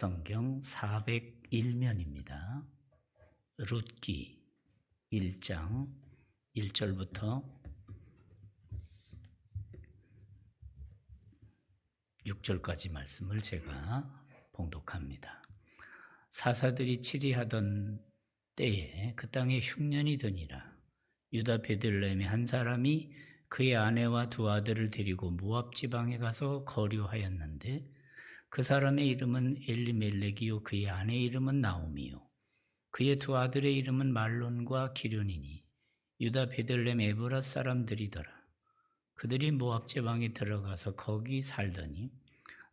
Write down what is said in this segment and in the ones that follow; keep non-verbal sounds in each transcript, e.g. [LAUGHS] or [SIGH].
성경 401면입니다. 룻기 1장 1절부터 6절까지 말씀을 제가 봉독합니다. 사사들이 치리하던 때에 그 땅에 흉년이 드니라. 유다 베들레헴의 한 사람이 그의 아내와 두 아들을 데리고 모압 지방에 가서 거류하였는데 그 사람의 이름은 엘리멜렉이요 그의 아내의 이름은 나오미요. 그의 두 아들의 이름은 말론과 기륜이니 유다 베들레헴 에브라 사람들이더라. 그들이 모압 지방에 들어가서 거기 살더니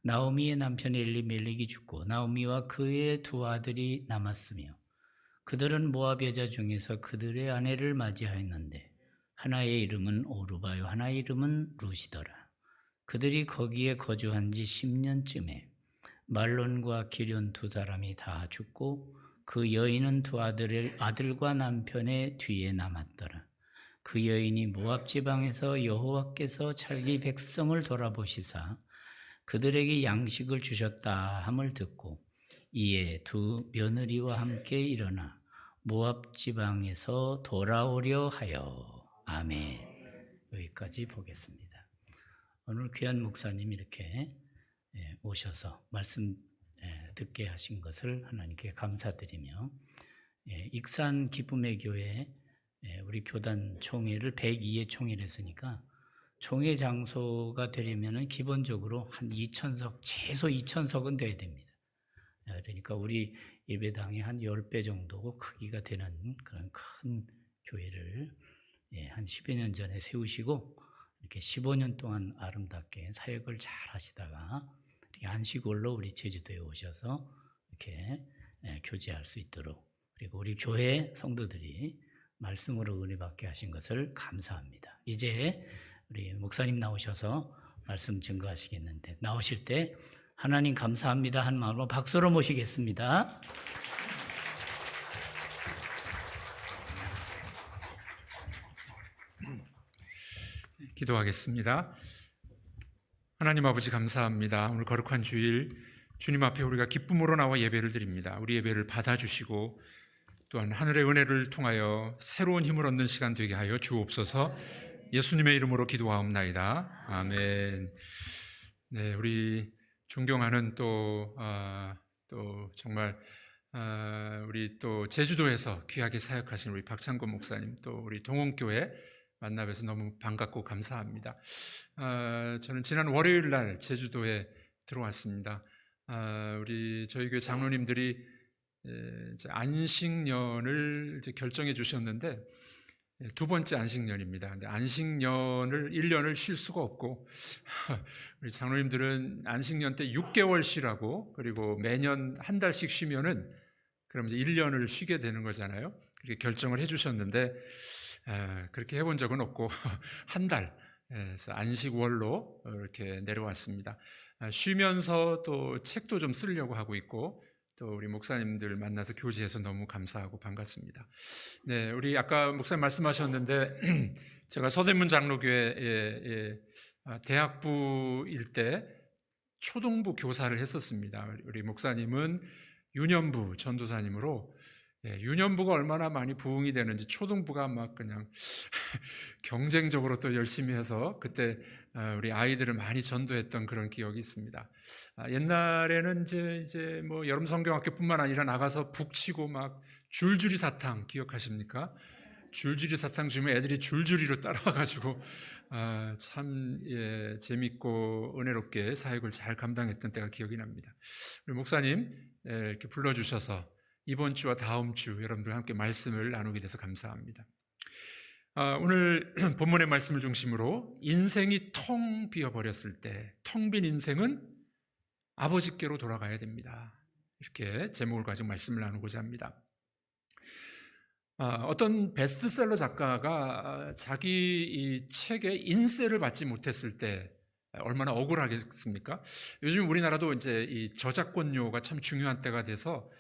나오미의 남편 엘리멜렉이 죽고 나오미와 그의 두 아들이 남았으며 그들은 모압 여자 중에서 그들의 아내를 맞이하였는데 하나의 이름은 오르바요 하나의 이름은 루시더라 그들이 거기에 거주한 지 10년쯤에 말론과 기륜 두 사람이 다 죽고 그 여인은 두 아들의 아들과 남편의 뒤에 남았더라. 그 여인이 모압 지방에서 여호와께서 자기 백성을 돌아보시사 그들에게 양식을 주셨다 함을 듣고 이에 두 며느리와 함께 일어나 모압 지방에서 돌아오려 하여 아멘. 여기까지 보겠습니다. 오늘 귀한 목사님 이렇게 예, 오셔서 말씀 예, 듣게 하신 것을 하나님께 감사드리며 예, 익산 기쁨의 교회 예, 우리 교단 총회를 102회 총회를 했으니까 총회 장소가 되려면은 기본적으로 한 2천석 최소 2천석은 돼야 됩니다. 예, 그러니까 우리 예배당의 한 10배 정도 크기가 되는 그런 큰 교회를 예, 한 10여 년 전에 세우시고 이렇게 15년 동안 아름답게 사역을 잘 하시다가 안식월로 우리 제주도에 오셔서 이렇게 예, 교제할 수 있도록 그리고 우리 교회 성도들이 말씀으로 은혜 받게 하신 것을 감사합니다. 이제 우리 목사님 나오셔서 말씀 증거하시겠는데 나오실 때 하나님 감사합니다 한 마음으로 박수로 모시겠습니다. 기도하겠습니다. 하나님 아버지 감사합니다. 오늘 거룩한 주일 주님 앞에 우리가 기쁨으로 나와 예배를 드립니다. 우리 예배를 받아주시고 또한 하늘의 은혜를 통하여 새로운 힘을 얻는 시간 되게 하여 주옵소서. 예수님의 이름으로 기도하옵나이다. 아멘. 네, 우리 존경하는 또, 아, 또 정말 아, 우리 또 제주도에서 귀하게 사역하신 우리 박창건 목사님 또 우리 동원교회 만나 뵈서 너무 반갑고 감사합니다. 아, 저는 지난 월요일 날 제주도에 들어왔습니다. 아, 우리 저희 교회 장로님들이 에, 이제 안식년을 결정해 주셨는데 예, 두 번째 안식년입니다. 근데 안식년을 1년을 쉴 수가 없고 [LAUGHS] 우리 장로님들은 안식년 때 6개월 쉬라고 그리고 매년 한 달씩 쉬면은 그럼 이제 1년을 쉬게 되는 거잖아요. 그렇게 결정을 해 주셨는데 에, 그렇게 해본 적은 없고 [LAUGHS] 한 달에서 안식월로 이렇게 내려왔습니다. 아, 쉬면서 또 책도 좀 쓰려고 하고 있고 또 우리 목사님들 만나서 교제해서 너무 감사하고 반갑습니다. 네, 우리 아까 목사님 말씀하셨는데 [CLEARS THROAT] 제가 서대문 장로교회 아, 대학부일 때 초등부 교사를 했었습니다. 우리 목사님은 유년부 전도사님으로 예, 유년부가 얼마나 많이 부흥이 되는지 초등부가 막 그냥 [LAUGHS] 경쟁적으로 또 열심히 해서 그때 아, 우리 아이들을 많이 전도했던 그런 기억이 있습니다. 아, 옛날에는 이제 이제 뭐 여름 성경학교뿐만 아니라 나가서 북치고 막 줄줄이 사탕 기억하십니까? 줄줄이 사탕 주면 애들이 줄줄이로 [LAUGHS] 따라와가지고 아, 참 예, 재밌고 은혜롭게 사역을 잘 감당했던 때가 기억이 납니다. 우리 목사님 예, 이렇게 불러주셔서 이번 주와 다음 주 여러분들 함께 말씀을 나누게 돼서 감사합니다. 아, 오늘 [CLEARS THROAT] 본문의 말씀을 중심으로 인생이 텅 비어 버렸을 때, 텅 빈 인생은 아버지께로 돌아가야 됩니다. 이렇게 제목을 가지고 말씀을 나누고자 합니다. 아, 어떤 베스트셀러 작가가 자기 이 책에 인세를 받지 못했을 때 얼마나 억울하겠습니까? 요즘 우리나라도 이제 이 저작권료가 참 중요한 때가 돼서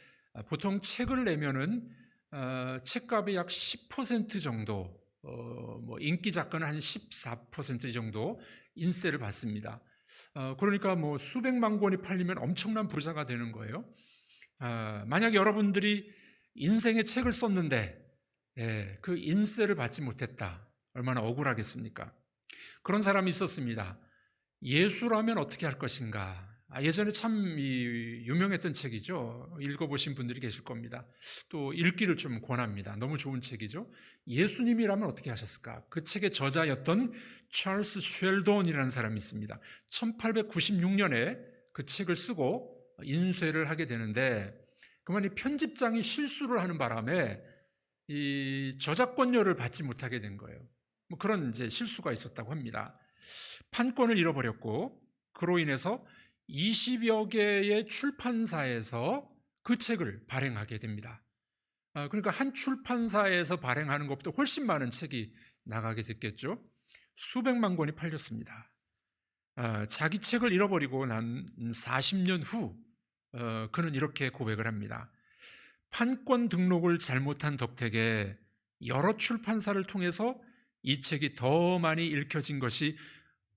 보통 책을 내면은 어, 책값의 약 10% 정도 어, 뭐 인기 작가는 한 14% 정도 인세를 받습니다. 어, 그러니까 뭐 수백만 권이 팔리면 엄청난 부자가 되는 거예요. 아, 만약 여러분들이 인생의 책을 썼는데 예, 그 인세를 받지 못했다. 얼마나 억울하겠습니까? 그런 사람이 있었습니다. 예수라면 어떻게 할 것인가? 아, 예전에 참 이, 유명했던 책이죠. 읽어보신 분들이 계실 겁니다. 또 읽기를 좀 권합니다. 너무 좋은 책이죠. 예수님이라면 어떻게 하셨을까? 그 책의 저자였던 찰스 쉘돈이라는 사람이 있습니다. 1896년에 그 책을 쓰고 인쇄를 하게 되는데 그만 이 편집장이 실수를 하는 바람에 이 저작권료를 받지 못하게 된 거예요. 뭐 그런 이제 실수가 있었다고 합니다. 판권을 잃어버렸고 그로 인해서 20여 개의 출판사에서 그 책을 발행하게 됩니다. 아, 그러니까 한 출판사에서 발행하는 것보다 훨씬 많은 책이 나가게 됐겠죠. 수백만 권이 팔렸습니다. 아, 자기 책을 잃어버리고 난 40년 후 어, 그는 이렇게 고백을 합니다. 판권 등록을 잘못한 덕택에 여러 출판사를 통해서 이 책이 더 많이 읽혀진 것이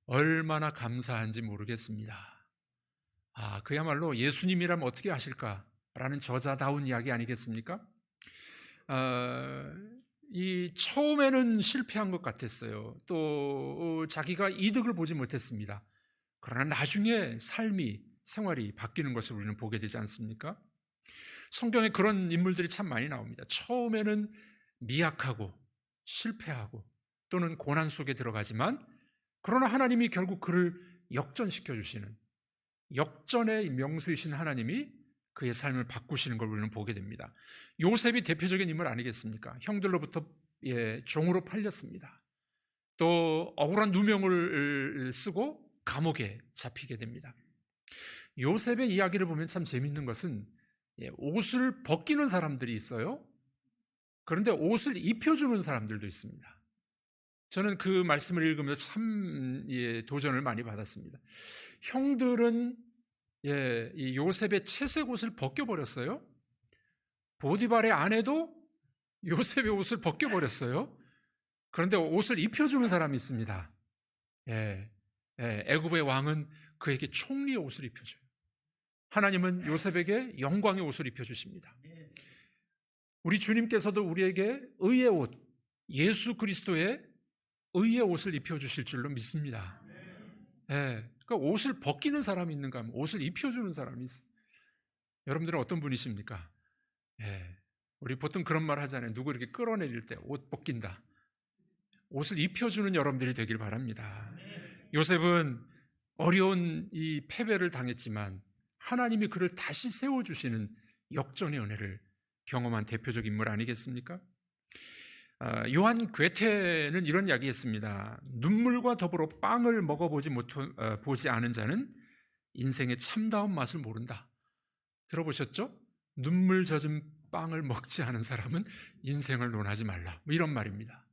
얼마나 감사한지 모르겠습니다. 아, 그야말로 예수님이라면 어떻게 하실까라는 저자다운 이야기 아니겠습니까? 아, 이 처음에는 실패한 것 같았어요. 또 어, 자기가 이득을 보지 못했습니다. 그러나 나중에 삶이 생활이 바뀌는 것을 우리는 보게 되지 않습니까? 성경에 그런 인물들이 참 많이 나옵니다. 처음에는 미약하고 실패하고 또는 고난 속에 들어가지만 그러나 하나님이 결국 그를 역전시켜 주시는 역전의 명수이신 하나님이 그의 삶을 바꾸시는 걸 우리는 보게 됩니다. 요셉이 대표적인 인물 아니겠습니까? 형들로부터 예, 종으로 팔렸습니다. 또 억울한 누명을 쓰고 감옥에 잡히게 됩니다. 요셉의 이야기를 보면 참 재밌는 것은 예, 옷을 벗기는 사람들이 있어요. 그런데 옷을 입혀주는 사람들도 있습니다. 저는 그 말씀을 읽으면서 참 예, 도전을 많이 받았습니다. 형들은 예, 이 요셉의 채색 옷을 벗겨버렸어요. 보디발의 아내도 요셉의 옷을 벗겨버렸어요. 그런데 옷을 입혀주는 사람이 있습니다. 예, 예, 애굽의 왕은 그에게 총리의 옷을 입혀줘요. 하나님은 요셉에게 영광의 옷을 입혀주십니다. 우리 주님께서도 우리에게 의의 옷, 예수 그리스도의 의의 옷을 입혀주실 줄로 믿습니다. 예, 그러니까 옷을 벗기는 사람이 있는가 하면 옷을 입혀주는 사람이 있어요. 여러분들은 어떤 분이십니까? 예, 우리 보통 그런 말 하잖아요. 누구 이렇게 끌어내릴 때 옷 벗긴다. 옷을 입혀주는 여러분들이 되길 바랍니다. 요셉은 어려운 이 패배를 당했지만 하나님이 그를 다시 세워주시는 역전의 은혜를 경험한 대표적 인물 아니겠습니까? 아, 요한 괴테는 이런 이야기했습니다. 눈물과 더불어 빵을 먹어보지 못 어, 보지 않은 자는 인생의 참다운 맛을 모른다. 들어보셨죠? 눈물 젖은 빵을 먹지 않은 사람은 인생을 논하지 말라. 뭐 이런 말입니다.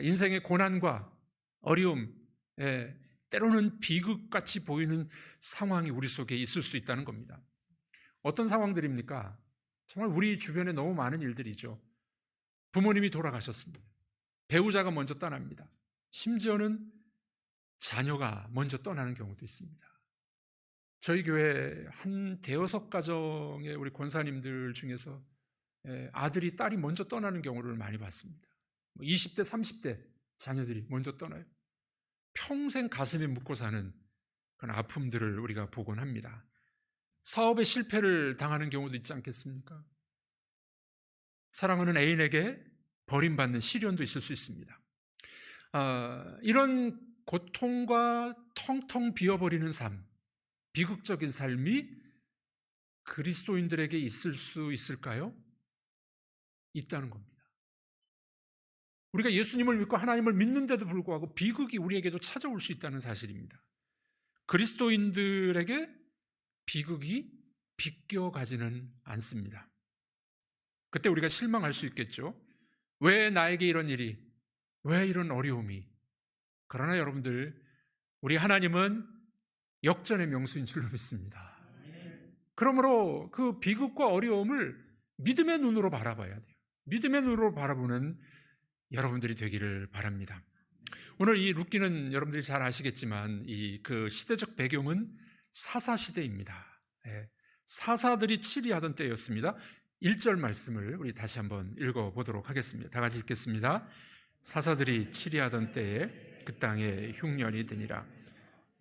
인생의 고난과 어려움, 예, 때로는 비극같이 보이는 상황이 우리 속에 있을 수 있다는 겁니다. 어떤 상황들입니까? 정말 우리 주변에 너무 많은 일들이죠. 부모님이 돌아가셨습니다. 배우자가 먼저 떠납니다. 심지어는 자녀가 먼저 떠나는 경우도 있습니다. 저희 교회 한 대여섯 가정의 우리 권사님들 중에서 예, 아들이 딸이 먼저 떠나는 경우를 많이 봤습니다. 20대, 30대 자녀들이 먼저 떠나요. 평생 가슴에 묻고 사는 그런 아픔들을 우리가 보곤 합니다. 사업의 실패를 당하는 경우도 있지 않겠습니까? 사랑하는 애인에게 버림받는 시련도 있을 수 있습니다. 아, 이런 고통과 텅텅 비어버리는 삶, 비극적인 삶이 그리스도인들에게 있을 수 있을까요? 있다는 겁니다. 우리가 예수님을 믿고 하나님을 믿는데도 불구하고 비극이 우리에게도 찾아올 수 있다는 사실입니다. 그리스도인들에게 비극이 비껴가지는 않습니다. 그때 우리가 실망할 수 있겠죠. 왜 나에게 이런 일이, 왜 이런 어려움이. 그러나 여러분들, 우리 하나님은 역전의 명수인 줄로 믿습니다. 그러므로 그 비극과 어려움을 믿음의 눈으로 바라봐야 돼요. 믿음의 눈으로 바라보는 여러분들이 되기를 바랍니다. 오늘 이 룻기는 여러분들이 잘 아시겠지만 이 그 시대적 배경은 사사 시대입니다. 예, 사사들이 치리하던 때였습니다. 1절 말씀을 우리 다시 한번 읽어 보도록 하겠습니다. 다 같이 읽겠습니다. 사사들이 치리하던 때에 그 땅에 흉년이 드니라.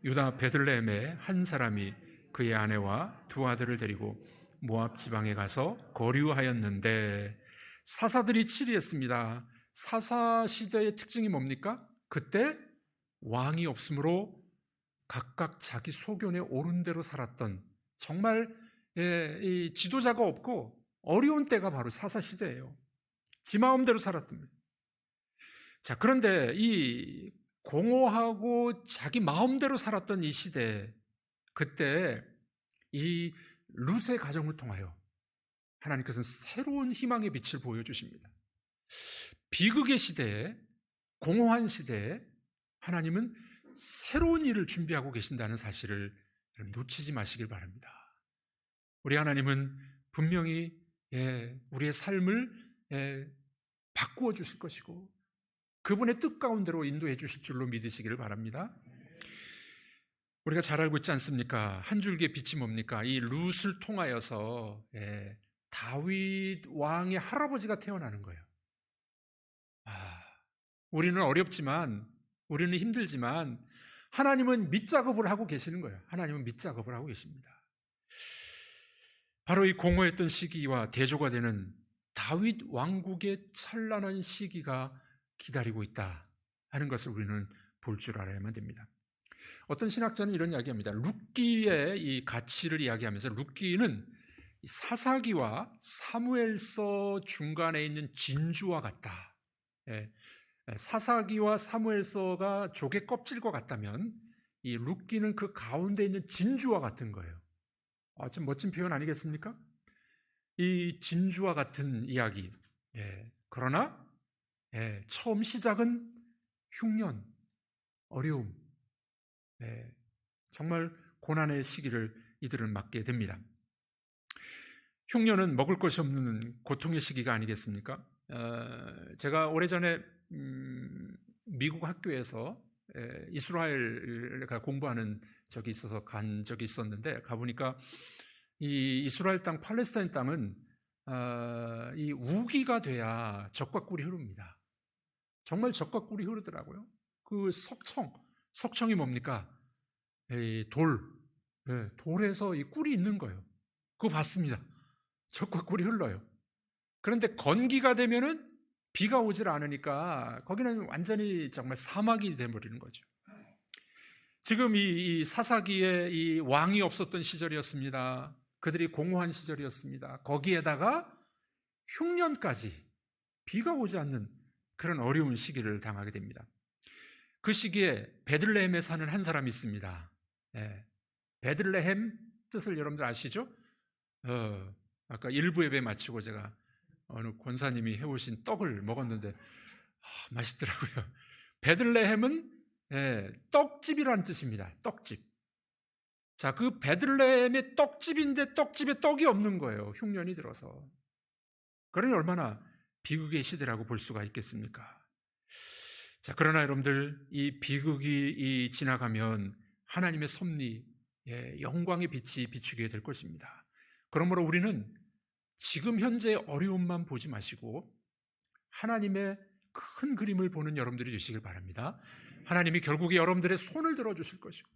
유다 베들레헴에 한 사람이 그의 아내와 두 아들을 데리고 모압 지방에 가서 거류하였는데 사사들이 치리했습니다. 사사 시대의 특징이 뭡니까? 그때 왕이 없으므로 각각 자기 소견에 옳은 대로 살았던 정말 예, 이 지도자가 없고 어려운 때가 바로 사사 시대예요. 지 마음대로 살았습니다. 자, 그런데 이 공허하고 자기 마음대로 살았던 이 시대, 그때 이 룻의 가정을 통하여 하나님께서는 새로운 희망의 빛을 보여주십니다. 비극의 시대에, 공허한 시대에 하나님은 새로운 일을 준비하고 계신다는 사실을 놓치지 마시길 바랍니다. 우리 하나님은 분명히 예, 우리의 삶을 예, 바꾸어 주실 것이고 그분의 뜻 가운데로 인도해 주실 줄로 믿으시기를 바랍니다. 우리가 잘 알고 있지 않습니까? 한 줄기의 빛이 뭡니까? 이 룻을 통하여서 예, 다윗 왕의 할아버지가 태어나는 거예요. 아, 우리는 어렵지만 우리는 힘들지만 하나님은 밑작업을 하고 계시는 거예요. 하나님은 밑작업을 하고 계십니다. 바로 이 공허했던 시기와 대조가 되는 다윗 왕국의 찬란한 시기가 기다리고 있다 하는 것을 우리는 볼 줄 알아야만 됩니다. 어떤 신학자는 이런 이야기합니다. 룻기의 이 가치를 이야기하면서 룻기는 사사기와 사무엘서 중간에 있는 진주와 같다. 예, 사사기와 사무엘서가 조개 껍질과 같다면 이 룻기는 그 가운데 있는 진주와 같은 거예요. 아, 좀 멋진 표현 아니겠습니까? 이 진주와 같은 이야기. 예, 그러나 예, 처음 시작은 흉년, 어려움, 예, 정말 고난의 시기를 이들은 맞게 됩니다. 흉년은 먹을 것이 없는 고통의 시기가 아니겠습니까? 어, 제가 오래전에 음, 미국 학교에서 에, 이스라엘가 공부하는 적이 있어서 간 적이 있었는데 가보니까 이 이스라엘 땅 팔레스타인 땅은 어, 이 우기가 돼야 적과 꿀이 흐릅니다. 정말 적과 꿀이 흐르더라고요. 그 석청, 석청이 뭡니까? 이 돌, 예, 돌에서 이 꿀이 있는 거예요. 그거 봤습니다. 적과 꿀이 흘러요. 그런데 건기가 되면은 비가 오질 않으니까 거기는 완전히 정말 사막이 돼버리는 거죠. 지금 이, 이 사사기에 이 왕이 없었던 시절이었습니다. 그들이 공허한 시절이었습니다. 거기에다가 흉년까지 비가 오지 않는 그런 어려운 시기를 당하게 됩니다. 그 시기에 베들레헴에 사는 한 사람이 있습니다. 예. 베들레헴 뜻을 여러분들 아시죠? 어, 아까 일부 예배 마치고 제가 어느 권사님이 해오신 떡을 먹었는데 아, 맛있더라고요. 베들레헴은 예, 떡집이라는 뜻입니다. 떡집. 자, 그 베들레헴의 떡집인데 떡집에 떡이 없는 거예요. 흉년이 들어서. 그러니 얼마나 비극의 시대라고 볼 수가 있겠습니까? 자, 그러나 여러분들, 이 비극이 이 지나가면 하나님의 섭리, 예, 영광의 빛이 비추게 될 것입니다. 그러므로 우리는 지금 현재 어려움만 보지 마시고 하나님의 큰 그림을 보는 여러분들이 되시길 바랍니다. 하나님이 결국에 여러분들의 손을 들어주실 것이고,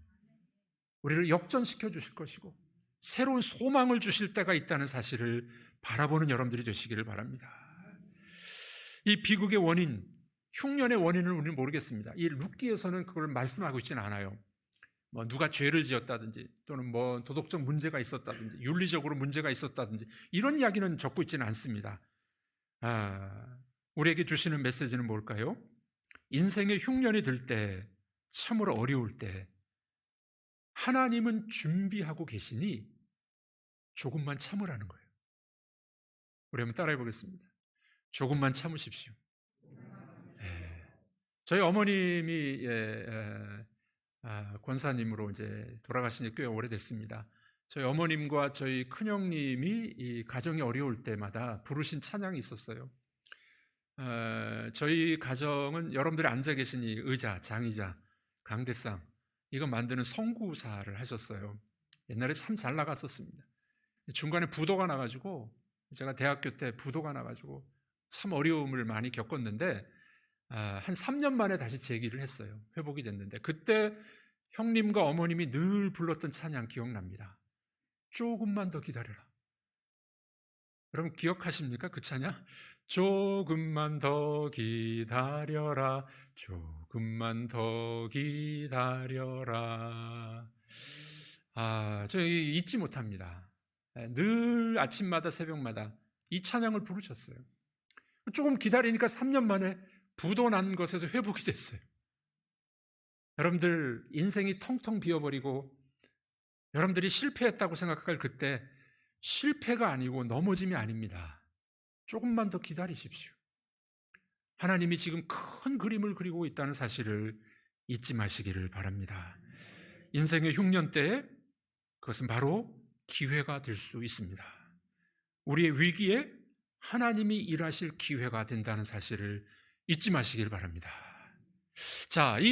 우리를 역전시켜 주실 것이고, 새로운 소망을 주실 때가 있다는 사실을 바라보는 여러분들이 되시기를 바랍니다. 이 비극의 원인, 흉년의 원인을 우리는 모르겠습니다. 이 룻기에서는 그걸 말씀하고 있지는 않아요. 뭐 누가 죄를 지었다든지 또는 뭐 도덕적 문제가 있었다든지 윤리적으로 문제가 있었다든지 이런 이야기는 적고 있지는 않습니다. 아, 우리에게 주시는 메시지는 뭘까요? 인생의 흉년이 들 때, 참으로 어려울 때, 하나님은 준비하고 계시니 조금만 참으라는 거예요. 우리 한번 따라해 보겠습니다. 조금만 참으십시오. 예. 저희 어머님이 예, 예, 아, 권사님으로 이제 돌아가신 지 꽤 오래됐습니다. 저희 어머님과 저희 큰형님이 이 가정이 어려울 때마다 부르신 찬양이 있었어요. 어, 저희 가정은 여러분들이 앉아 계신 이 의자, 장의자, 강대상 이거 만드는 성구사를 하셨어요. 옛날에 참 잘 나갔었습니다. 중간에 부도가 나가지고 제가 대학교 때 부도가 나가지고 참 어려움을 많이 겪었는데 아, 한 3년 만에 다시 재기를 했어요. 회복이 됐는데 그때 형님과 어머님이 늘 불렀던 찬양 기억납니다. 조금만 더 기다려라. 여러분 기억하십니까? 그 찬양? 조금만 더 기다려라. 조금만 더 기다려라. 아, 저 잊지 못합니다. 예, 늘 아침마다 새벽마다 이 찬양을 부르셨어요. 조금 기다리니까 3년 만에 부도 난 것에서 회복이 됐어요. 여러분들 인생이 텅텅 비어버리고 여러분들이 실패했다고 생각할 그때 실패가 아니고 넘어짐이 아닙니다. 조금만 더 기다리십시오. 하나님이 지금 큰 그림을 그리고 있다는 사실을 잊지 마시기를 바랍니다. 인생의 흉년 때에 그것은 바로 기회가 될 수 있습니다. 우리의 위기에 하나님이 일하실 기회가 된다는 사실을 잊지 마시길 바랍니다. 자, 이,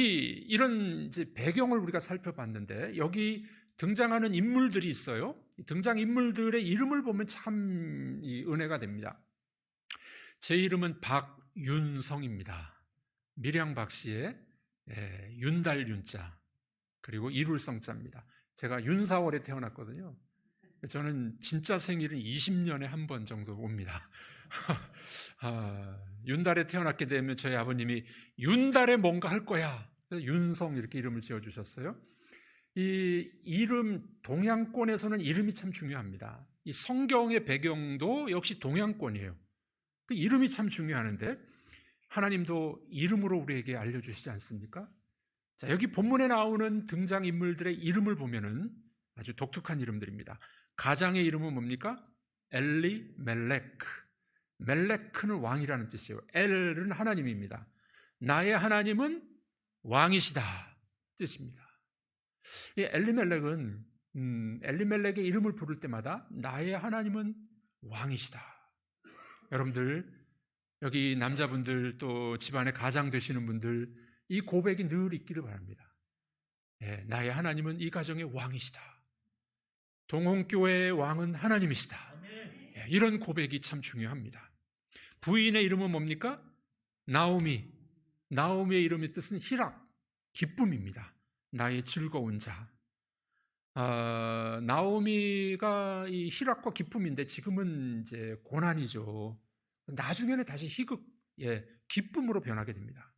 이런 배경을 우리가 살펴봤는데, 여기 등장하는 인물들이 있어요. 이 등장 인물들의 이름을 보면 참이 은혜가 됩니다. 제 이름은 박윤성입니다. 밀양 박 씨의 예, 윤달 윤자, 그리고 이룰성자입니다. 제가 윤사월에 태어났거든요. 저는 진짜 생일은 20년에 한 번 정도 옵니다. [LAUGHS] 아, 윤달에 태어났게 되면 저희 아버님이 윤달에 뭔가 할 거야. 윤성 이렇게 이름을 지어주셨어요. 이 이름 동양권에서는 이름이 참 중요합니다. 이 성경의 배경도 역시 동양권이에요. 그 이름이 참 중요하는데 하나님도 이름으로 우리에게 알려주시지 않습니까? 자, 여기 본문에 나오는 등장 인물들의 이름을 보면은 아주 독특한 이름들입니다. 가장의 이름은 뭡니까? 엘리 멜레크. 멜레크는 왕이라는 뜻이에요. 엘은 하나님입니다. 나의 하나님은 왕이시다 뜻입니다. 이 엘리멜렉은 음, 엘리멜렉의 이름을 부를 때마다 나의 하나님은 왕이시다. 여러분들 여기 남자분들 또 집안에 가장 되시는 분들 이 고백이 늘 있기를 바랍니다. 예, 나의 하나님은 이 가정의 왕이시다. 동홍교회의 왕은 하나님이시다. 예, 이런 고백이 참 중요합니다. 부인의 이름은 뭡니까? 나오미. 나오미의 이름의 뜻은 희락, 기쁨입니다. 나의 즐거운 자. 아, 나오미가 이 희락과 기쁨인데 지금은 이제 고난이죠. 나중에는 다시 희극, 예, 기쁨으로 변하게 됩니다.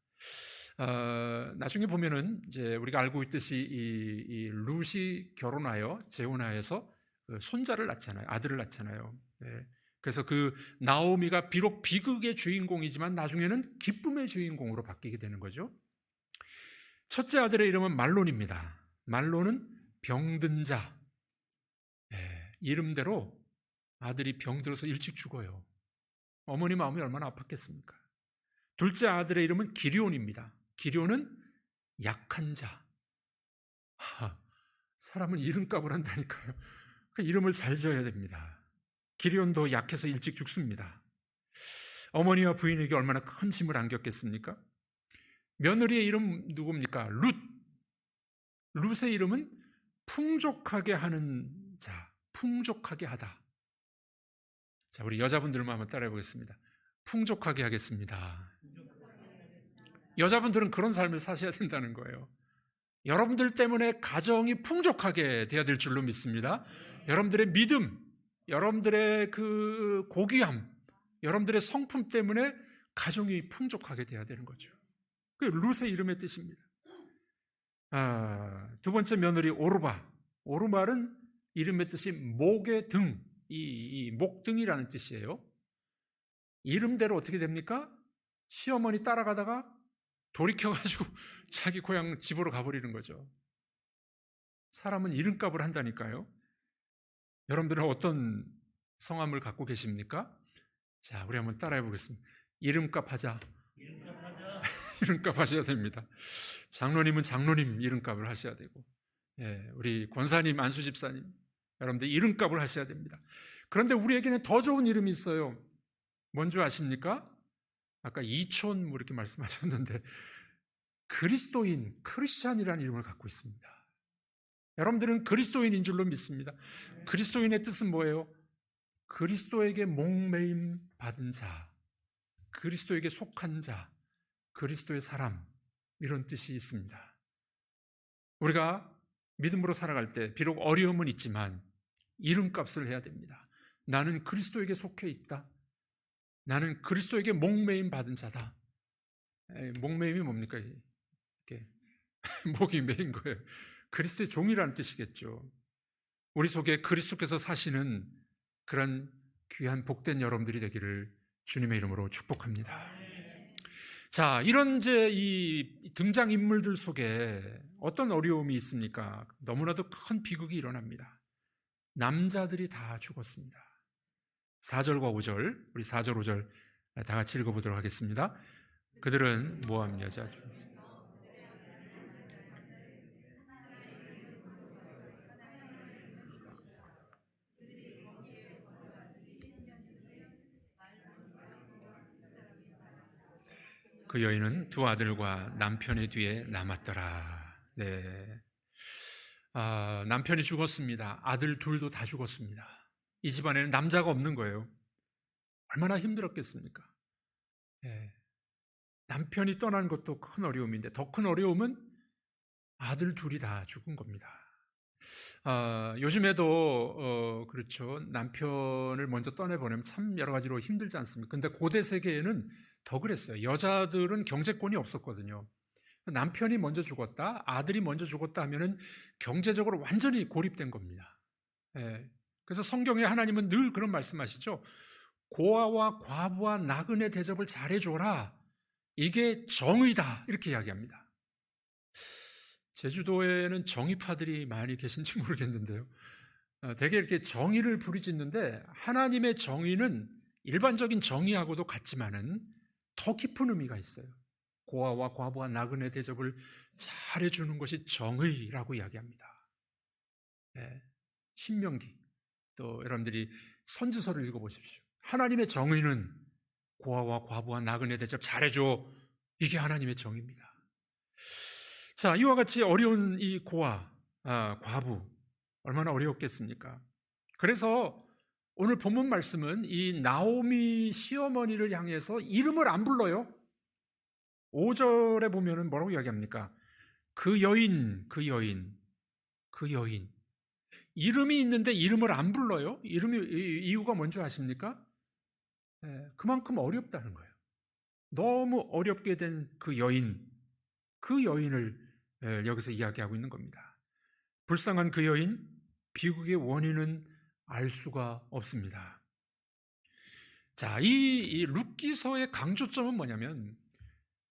어, 나중에 보면은 이제 우리가 알고 있듯이 이, 이 룻이 결혼하여 재혼하여서 그 손자를 낳잖아요. 아들을 낳잖아요. 네. 그래서 그 나오미가 비록 비극의 주인공이지만 나중에는 기쁨의 주인공으로 바뀌게 되는 거죠. 첫째 아들의 이름은 말론입니다. 말론은 병든 자. 예, 이름대로 아들이 병들어서 일찍 죽어요. 어머니 마음이 얼마나 아팠겠습니까? 둘째 아들의 이름은 기리온입니다. 기리온은 약한 자. 하, 사람은 이름값을 한다니까요. 그 이름을 잘 지어야 됩니다. 기리온도 약해서 일찍 죽습니다. 어머니와 부인에게 얼마나 큰 짐을 안겼겠습니까? 며느리의 이름 누굽니까? 룻. 룻의 이름은 풍족하게 하는 자, 풍족하게 하다. 자, 우리 여자분들만 한번 따라해 보겠습니다. 풍족하게 하겠습니다. 여자분들은 그런 삶을 사셔야 된다는 거예요. 여러분들 때문에 가정이 풍족하게 되어야 될 줄로 믿습니다. 여러분들의 믿음, 여러분들의 그 고귀함, 여러분들의 성품 때문에 가정이 풍족하게 되어야 되는 거죠. 그 룻의 이름의 뜻입니다. 아, 두 번째 며느리 오르바. 오르발은 이름의 뜻이 목의 등, 이, 이 목등이라는 뜻이에요. 이름대로 어떻게 됩니까? 시어머니 따라가다가 돌이켜가지고 [LAUGHS] 자기 고향 집으로 가버리는 거죠. 사람은 이름값을 한다니까요. 여러분들은 어떤 성함을 갖고 계십니까? 자, 우리 한번 따라해 보겠습니다. 이름값 하자. 이름값 [LAUGHS] 하셔야 됩니다. 장로님은 장로님 이름값을 하셔야 되고, 예, 우리 권사님, 안수 집사님, 여러분들 이름값을 하셔야 됩니다. 그런데 우리에게는 더 좋은 이름이 있어요. 뭔지 아십니까? 아까 이촌 뭐 이렇게 말씀하셨는데 그리스도인, 크리스찬이라는 이름을 갖고 있습니다. 여러분들은 그리스도인인 줄로 믿습니다. 그리스도인의 뜻은 뭐예요? 그리스도에게 목매임 받은 자, 그리스도에게 속한 자, 그리스도의 사람, 이런 뜻이 있습니다. 우리가 믿음으로 살아갈 때 비록 어려움은 있지만 이름값을 해야 됩니다. 나는 그리스도에게 속해 있다. 나는 그리스도에게 목매임 받은 자다. 목매임이 뭡니까? 이렇게 [LAUGHS] 목이 메인 거예요. 그리스도의 종이라는 뜻이겠죠. 우리 속에 그리스도께서 사시는 그런 귀한 복된 여러분들이 되기를 주님의 이름으로 축복합니다. 자, 이런 이제 이 등장 인물들 속에 어떤 어려움이 있습니까? 너무나도 큰 비극이 일어납니다. 남자들이 다 죽었습니다. 4절과 5절, 우리 4절, 5절 다 같이 읽어보도록 하겠습니다. 그들은 모함 여자 중에서 그 여인은 두 아들과 남편의 뒤에 남았더라. 네. 아, 남편이 죽었습니다. 아들 둘도 다 죽었습니다. 이 집안에는 남자가 없는 거예요. 얼마나 힘들었겠습니까? 예. 남편이 떠난 것도 큰 어려움인데 더 큰 어려움은 아들 둘이 다 죽은 겁니다. 아, 요즘에도 어, 그렇죠 남편을 먼저 떠내보내면 참 여러 가지로 힘들지 않습니까? 근데 고대 세계에는 더 그랬어요. 여자들은 경제권이 없었거든요. 남편이 먼저 죽었다, 아들이 먼저 죽었다 하면은 경제적으로 완전히 고립된 겁니다. 예. 그래서 성경에 하나님은 늘 그런 말씀하시죠. 고아와 과부와 나그네 대접을 잘해줘라. 이게 정의다. 이렇게 이야기합니다. 제주도에는 정의파들이 많이 계신지 [LAUGHS] 모르겠는데요. 어, 되게 이렇게 정의를 부리짖는데 하나님의 정의는 일반적인 정의하고도 같지만은 더 깊은 의미가 있어요. 고아와 과부와 나그네 대접을 잘해주는 것이 정의라고 이야기합니다. 예, 신명기 또 여러분들이 선지서를 읽어보십시오. 하나님의 정의는 고아와 과부와 나그네 대접 잘해줘. 이게 하나님의 정의입니다. 자, 이와 같이 어려운 이 고아, 아, 과부, 얼마나 어려웠겠습니까? 그래서 오늘 본문 말씀은 이 나오미 시어머니를 향해서 이름을 안 불러요. 5절에 보면은 뭐라고 이야기합니까? 그 여인, 그 여인, 그 여인. 이름이 있는데 이름을 안 불러요? 이름이, 이유가 뭔지 아십니까? 예, 그만큼 어렵다는 거예요. 너무 어렵게 된 그 여인, 그 여인을 예, 여기서 이야기하고 있는 겁니다. 불쌍한 그 여인, 비극의 원인은 알 수가 없습니다. 자, 이, 이 룻기서의 강조점은 뭐냐면,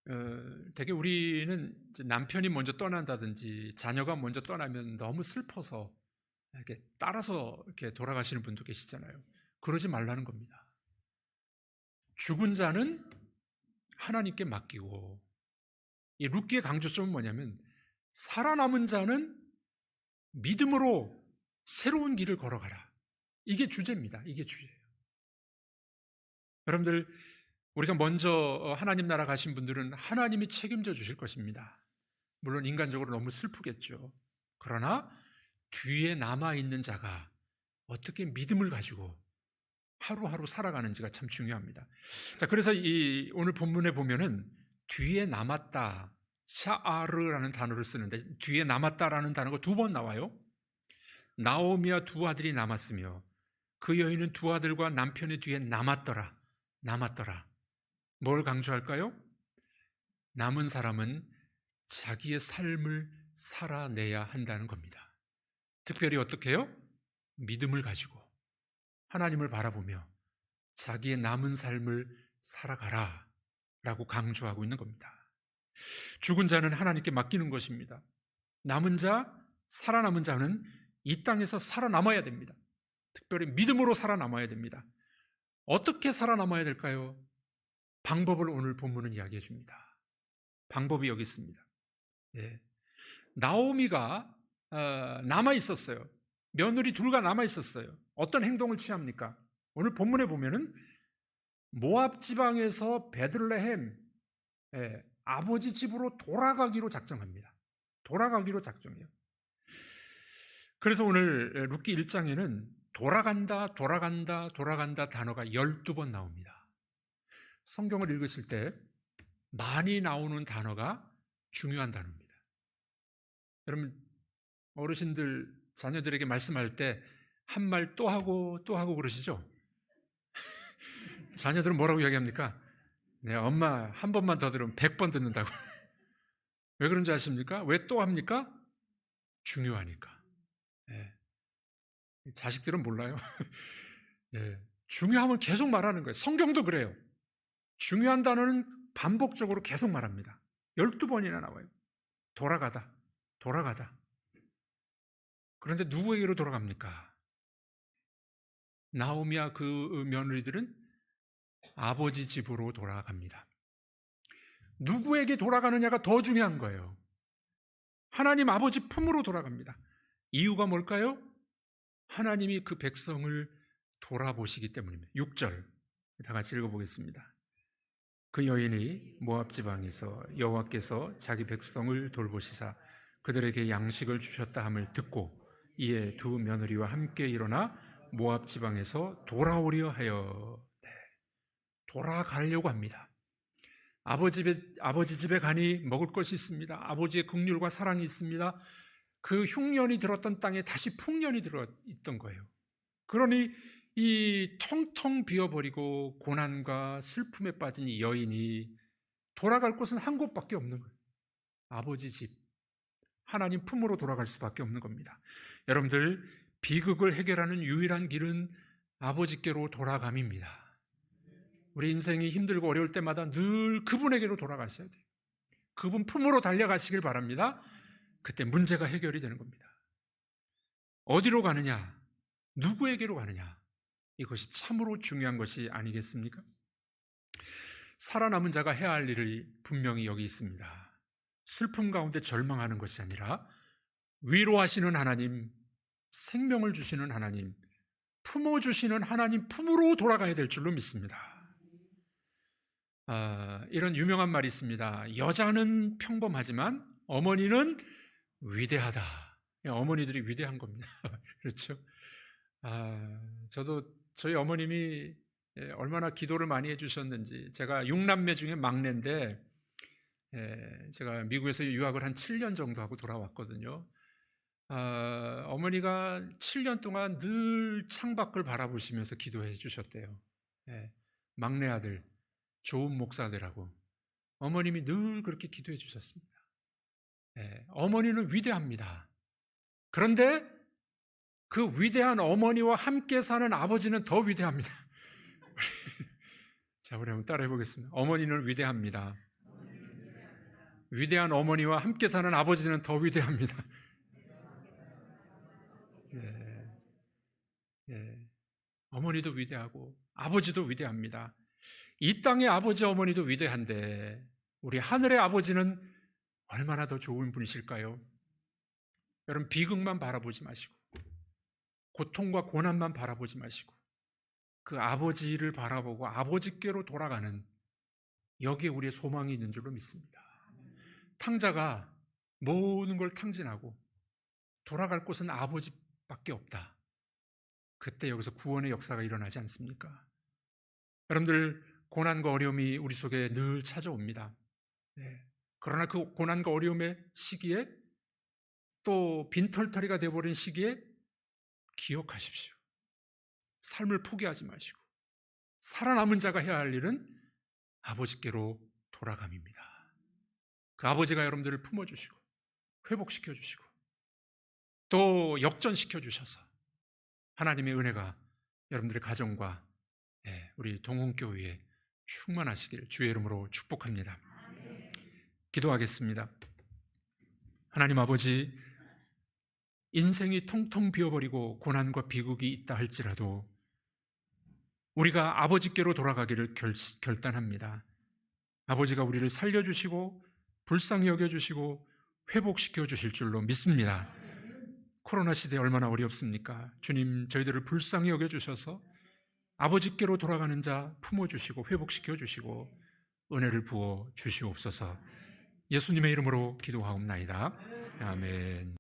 어, 되게 우리는 남편이 먼저 떠난다든지 자녀가 먼저 떠나면 너무 슬퍼서 이렇게 따라서 이렇게 돌아가시는 분도 계시잖아요. 그러지 말라는 겁니다. 죽은 자는 하나님께 맡기고, 이 룻기의 강조점은 뭐냐면, 살아남은 자는 믿음으로 새로운 길을 걸어가라. 이게 주제입니다. 이게 주제예요. 여러분들, 우리가 먼저 하나님 나라 가신 분들은 하나님이 책임져 주실 것입니다. 물론 인간적으로 너무 슬프겠죠. 그러나 뒤에 남아있는 자가 어떻게 믿음을 가지고 하루하루 살아가는지가 참 중요합니다. 자, 그래서 이 오늘 본문에 보면은 뒤에 남았다, 샤아르라는 단어를 쓰는데 뒤에 남았다라는 단어가 두 번 나와요. 나오미와 두 아들이 남았으며 그 여인은 두 아들과 남편의 뒤에 남았더라. 남았더라. 뭘 강조할까요? 남은 사람은 자기의 삶을 살아내야 한다는 겁니다. 특별히 어떻게 해요? 믿음을 가지고 하나님을 바라보며 자기의 남은 삶을 살아가라 라고 강조하고 있는 겁니다. 죽은 자는 하나님께 맡기는 것입니다. 남은 자, 살아남은 자는 이 땅에서 살아남아야 됩니다. 특별히 믿음으로 살아남아야 됩니다. 어떻게 살아남아야 될까요? 방법을 오늘 본문은 이야기해 줍니다. 방법이 여기 있습니다. 예. 나오미가 어, 남아 있었어요. 며느리 둘과 남아 있었어요. 어떤 행동을 취합니까? 오늘 본문에 보면은 모압 지방에서 베들레헴 예, 아버지 집으로 돌아가기로 작정합니다. 돌아가기로 작정해요. 그래서 오늘 룻기 1장에는 돌아간다, 돌아간다, 돌아간다 단어가 12번 나옵니다. 성경을 읽으실 때 많이 나오는 단어가 중요한 단어입니다. 여러분, 어르신들, 자녀들에게 말씀할 때 한 말 또 하고 또 하고 그러시죠? [LAUGHS] 자녀들은 뭐라고 이야기합니까? 네, 엄마 한 번만 더 들으면 100번 듣는다고. [LAUGHS] 왜 그런지 아십니까? 왜 또 합니까? 중요하니까. 예. 자식들은 몰라요. [LAUGHS] 예. 중요하면 계속 말하는 거예요. 성경도 그래요. 중요한 단어는 반복적으로 계속 말합니다. 12번이나 나와요. 돌아가다, 돌아가다. 그런데 누구에게로 돌아갑니까? 나오미와 그 며느리들은 아버지 집으로 돌아갑니다. 누구에게 돌아가느냐가 더 중요한 거예요. 하나님 아버지 품으로 돌아갑니다. 이유가 뭘까요? 하나님이 그 백성을 돌아보시기 때문입니다. 6절 다 같이 읽어보겠습니다. 그 여인이 모압 지방에서 여호와께서 자기 백성을 돌보시사 그들에게 양식을 주셨다 함을 듣고 이에 두 며느리와 함께 일어나 모압 지방에서 돌아오려 하여 네, 돌아가려고 합니다. 아버지 집에, 아버지 집에 가니 먹을 것이 있습니다. 아버지의 긍휼과 사랑이 있습니다. 그 흉년이 들었던 땅에 다시 풍년이 들어 있던 거예요. 그러니 이 텅텅 비어버리고 고난과 슬픔에 빠진 이 여인이 돌아갈 곳은 한 곳밖에 없는 거예요. 아버지 집. 하나님 품으로 돌아갈 수밖에 없는 겁니다. 여러분들, 비극을 해결하는 유일한 길은 아버지께로 돌아감입니다. 우리 인생이 힘들고 어려울 때마다 늘 그분에게로 돌아가셔야 돼요. 그분 품으로 달려가시길 바랍니다. 그때 문제가 해결이 되는 겁니다. 어디로 가느냐? 누구에게로 가느냐? 이것이 참으로 중요한 것이 아니겠습니까? 살아남은 자가 해야 할 일이 분명히 여기 있습니다. 슬픔 가운데 절망하는 것이 아니라 위로하시는 하나님, 생명을 주시는 하나님, 품어주시는 하나님 품으로 돌아가야 될 줄로 믿습니다. 아, 이런 유명한 말이 있습니다. 여자는 평범하지만 어머니는 위대하다. 어머니들이 위대한 겁니다. [LAUGHS] 그렇죠? 아, 저도 저희 어머님이 예, 얼마나 기도를 많이 해주셨는지 제가 6남매 중에 막내인데 예, 제가 미국에서 유학을 한 7년 정도 하고 돌아왔거든요. 아, 어머니가 7년 동안 늘 창밖을 바라보시면서 기도해 주셨대요. 예, 막내 아들, 좋은 목사들하고 어머님이 늘 그렇게 기도해 주셨습니다. 예, 어머니는 위대합니다. 그런데 그 위대한 어머니와 함께 사는 아버지는 더 위대합니다. [LAUGHS] 자, 우리 한번 따라해 보겠습니다. 어머니는 위대합니다. 위대한 어머니와 함께 사는 아버지는 더 위대합니다. 예, 예. 어머니도 위대하고 아버지도 위대합니다. 이 땅의 아버지 어머니도 위대한데 우리 하늘의 아버지는 얼마나 더 좋은 분이실까요? 여러분 비극만 바라보지 마시고 고통과 고난만 바라보지 마시고 그 아버지를 바라보고 아버지께로 돌아가는 여기에 우리의 소망이 있는 줄로 믿습니다. 탕자가 모든 걸 탕진하고 돌아갈 곳은 아버지밖에 없다. 그때 여기서 구원의 역사가 일어나지 않습니까? 여러분들 고난과 어려움이 우리 속에 늘 찾아옵니다. 네. 그러나 그 고난과 어려움의 시기에 또 빈털터리가 되어버린 시기에 기억하십시오. 삶을 포기하지 마시고 살아남은 자가 해야 할 일은 아버지께로 돌아감입니다. 그 아버지가 여러분들을 품어주시고 회복시켜 주시고 또 역전시켜 주셔서 하나님의 은혜가 여러분들의 가정과 예, 우리 동원교회에 충만하시기를 주의 이름으로 축복합니다. 기도하겠습니다. 하나님 아버지, 인생이 통통 비어버리고 고난과 비극이 있다 할지라도 우리가 아버지께로 돌아가기를 결, 결단합니다. 아버지가 우리를 살려주시고 불쌍히 여겨주시고 회복시켜 주실 줄로 믿습니다. 코로나 시대 얼마나 어렵습니까? 주님, 저희들을 불쌍히 여겨주셔서 아버지께로 돌아가는 자 품어주시고 회복시켜 주시고 은혜를 부어 주시옵소서 예수님의 이름으로 기도하옵나이다. 아멘.